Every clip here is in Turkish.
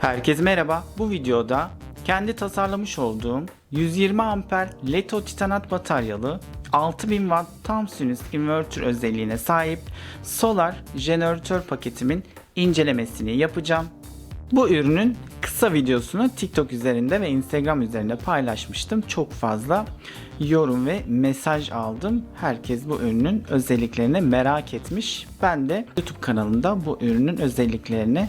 Herkese merhaba. Bu videoda kendi tasarlamış olduğum 120 amper Leto titanat bataryalı 6000 watt tam sinüs inverter özelliğine sahip solar jeneratör paketimin incelemesini yapacağım. Bu ürünün kısa videosunu TikTok üzerinde ve Instagram üzerinde paylaşmıştım. Çok fazla yorum ve mesaj aldım. Herkes bu ürünün özelliklerini merak etmiş. Ben de YouTube kanalımda bu ürünün özelliklerini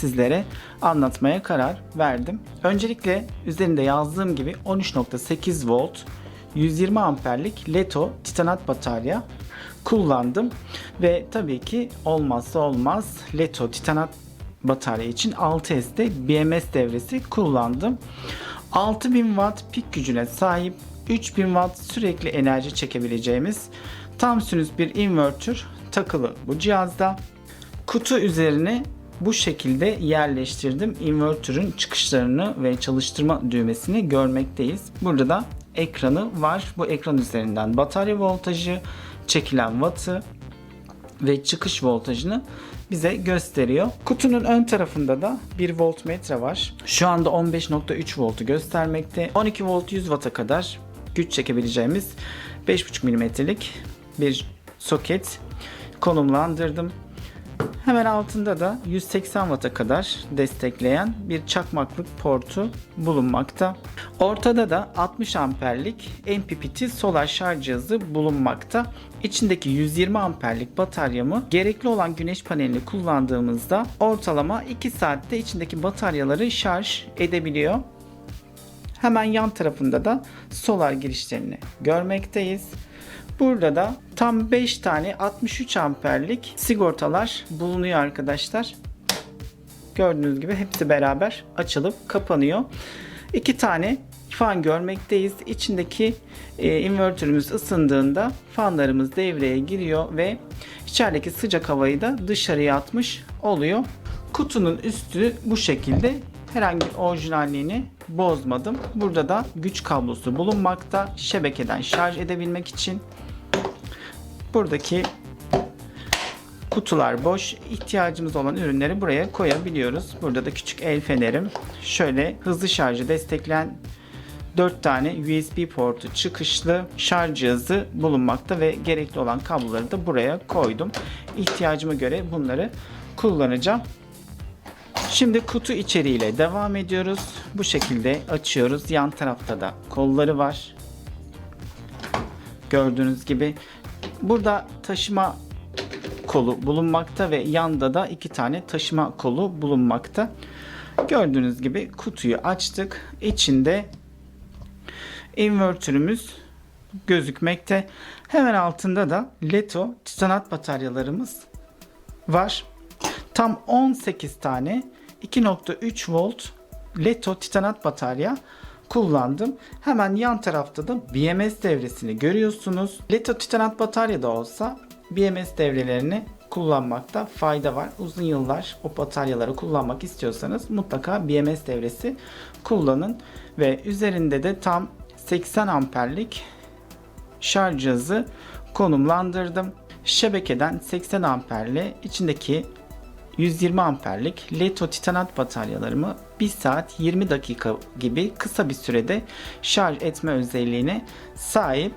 sizlere anlatmaya karar verdim. Öncelikle üzerinde yazdığım gibi 13.8 volt 120 amperlik Leto titanat batarya kullandım ve tabii ki olmazsa olmaz Leto titanat batarya için 6S'te BMS devresi kullandım. 6000 watt pik gücüne sahip 3000 watt sürekli enerji çekebileceğimiz tam sinüs bir inverter takılı bu cihazda. Kutu üzerine bu şekilde yerleştirdim. Inverter'ın çıkışlarını ve çalıştırma düğmesini görmekteyiz. Burada da ekranı var. Bu ekran üzerinden batarya voltajı, çekilen wattı ve çıkış voltajını bize gösteriyor. Kutunun ön tarafında da bir voltmetre var. Şu anda 15.3 voltu göstermekte. 12 volt 100 watt'a kadar güç çekebileceğimiz 5.5 mm'lik bir soket konumlandırdım. Hemen altında da 180 Watt'a kadar destekleyen bir çakmaklık portu bulunmakta. Ortada da 60 amperlik MPPT solar şarj cihazı bulunmakta. İçindeki 120 amperlik bataryamı gerekli olan güneş panelini kullandığımızda ortalama 2 saatte içindeki bataryaları şarj edebiliyor. Hemen yan tarafında da solar girişlerini görmekteyiz. Burada da tam 5 tane 63 amperlik sigortalar bulunuyor arkadaşlar. Gördüğünüz gibi hepsi beraber açılıp kapanıyor. 2 tane fan görmekteyiz. İçindeki e, invertörümüz ısındığında fanlarımız devreye giriyor ve içerideki sıcak havayı da dışarıya atmış oluyor. Kutunun üstü bu şekilde herhangi bir orijinalliğini bozmadım. Burada da güç kablosu bulunmakta. Şebekeden şarj edebilmek için. Buradaki kutular boş. İhtiyacımız olan ürünleri buraya koyabiliyoruz. Burada da küçük el fenerim. Şöyle hızlı şarjı destekleyen 4 tane USB portu çıkışlı şarj cihazı bulunmakta ve gerekli olan kabloları da buraya koydum. İhtiyacıma göre bunları kullanacağım. Şimdi kutu içeriğiyle devam ediyoruz. Bu şekilde açıyoruz. Yan tarafta da kolları var. Gördüğünüz gibi burada taşıma kolu bulunmakta ve yanda da iki tane taşıma kolu bulunmakta. Gördüğünüz gibi kutuyu açtık. İçinde invertörümüz gözükmekte. Hemen altında da Leto titanat bataryalarımız var. Tam 18 tane 2.3 volt Leto titanat batarya kullandım. Hemen yan tarafta da BMS devresini görüyorsunuz. Leto titanat batarya da olsa BMS devrelerini kullanmakta fayda var. Uzun yıllar o bataryaları kullanmak istiyorsanız mutlaka BMS devresi kullanın ve üzerinde de tam 80 amperlik şarj cihazı konumlandırdım. Şebekeden 80 amperli içindeki 120 amperlik Leto titanat bataryalarımı 1 saat 20 dakika gibi kısa bir sürede şarj etme özelliğine sahip.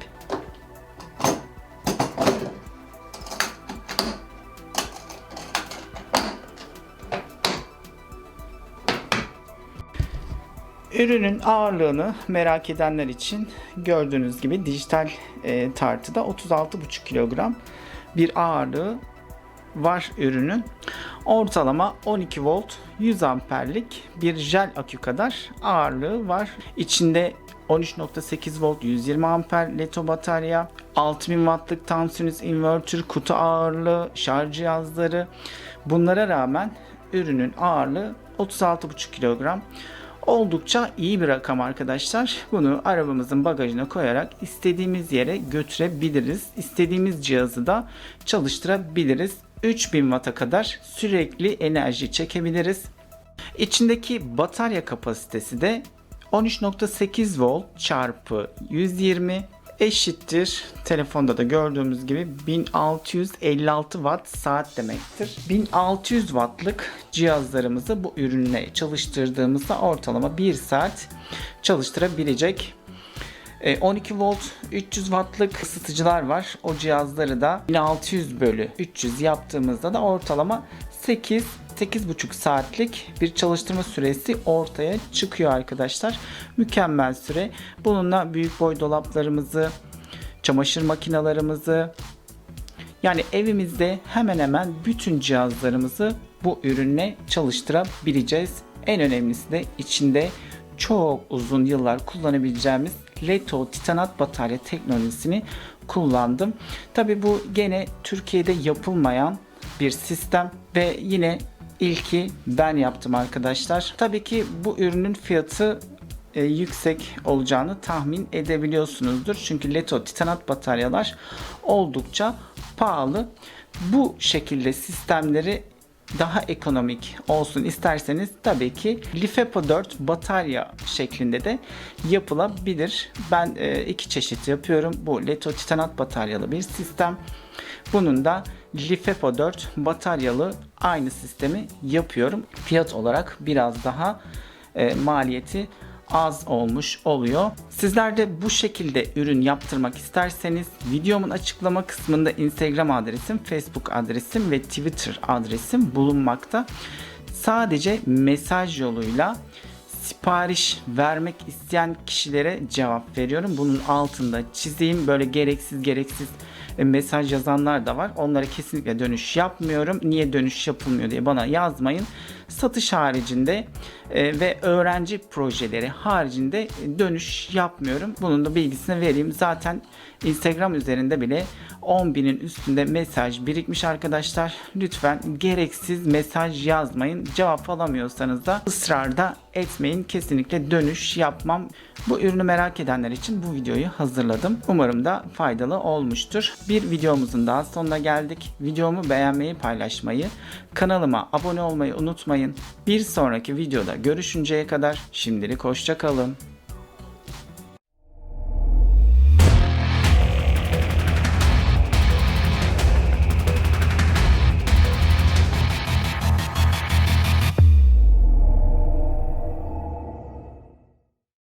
Ürünün ağırlığını merak edenler için gördüğünüz gibi dijital e, tartıda 36,5 kilogram bir ağırlığı var ürünün. Ortalama 12 volt 100 amperlik bir jel akü kadar ağırlığı var. İçinde 13.8 volt 120 amper Leto batarya, 6000 wattlık tam sinüs inverter, kutu ağırlığı, şarj cihazları. Bunlara rağmen ürünün ağırlığı 36,5 kilogram. Oldukça iyi bir rakam arkadaşlar. Bunu arabamızın bagajına koyarak istediğimiz yere götürebiliriz. İstediğimiz cihazı da çalıştırabiliriz. 3000 Watt'a kadar sürekli enerji çekebiliriz. İçindeki batarya kapasitesi de 13.8 volt çarpı 120 eşittir. Telefonda da gördüğümüz gibi 1656 watt saat demektir. 1600 wattlık cihazlarımızı bu ürünle çalıştırdığımızda ortalama 1 saat çalıştırabilecek. E, 12 volt 300 wattlık ısıtıcılar var. O cihazları da 1600 bölü 300 yaptığımızda da ortalama 8 8,5 saatlik bir çalıştırma süresi ortaya çıkıyor arkadaşlar. Mükemmel süre. Bununla büyük boy dolaplarımızı, çamaşır makinalarımızı, yani evimizde hemen hemen bütün cihazlarımızı bu ürünle çalıştırabileceğiz. En önemlisi de içinde çok uzun yıllar kullanabileceğimiz Leto titanat batarya teknolojisini kullandım. Tabi bu gene Türkiye'de yapılmayan bir sistem ve yine ilki ben yaptım arkadaşlar. Tabii ki bu ürünün fiyatı e, yüksek olacağını tahmin edebiliyorsunuzdur. Çünkü Leto titanat bataryalar oldukça pahalı. Bu şekilde sistemleri daha ekonomik olsun isterseniz tabii ki LiFePO 4 batarya şeklinde de yapılabilir. Ben e, iki çeşit yapıyorum. Bu Leto titanat bataryalı bir sistem. Bunun da LiFePO 4 bataryalı aynı sistemi yapıyorum. Fiyat olarak biraz daha e, maliyeti az olmuş oluyor. Sizler de bu şekilde ürün yaptırmak isterseniz videomun açıklama kısmında Instagram adresim, Facebook adresim ve Twitter adresim bulunmakta. Sadece mesaj yoluyla sipariş vermek isteyen kişilere cevap veriyorum. Bunun altında çizeyim böyle gereksiz gereksiz e, mesaj yazanlar da var. Onlara kesinlikle dönüş yapmıyorum. Niye dönüş yapılmıyor diye bana yazmayın. Satış haricinde e, ve öğrenci projeleri haricinde dönüş yapmıyorum. Bunun da bilgisini vereyim. Zaten Instagram üzerinde bile 10 binin üstünde mesaj birikmiş arkadaşlar. Lütfen gereksiz mesaj yazmayın. Cevap alamıyorsanız da ısrarda etmeyin. Kesinlikle dönüş yapmam. Bu ürünü merak edenler için bu videoyu hazırladım. Umarım da faydalı olmuştur. Bir videomuzun daha sonuna geldik. Videomu beğenmeyi, paylaşmayı, kanalıma abone olmayı unutmayın. Bir sonraki videoda görüşünceye kadar şimdilik hoşçakalın.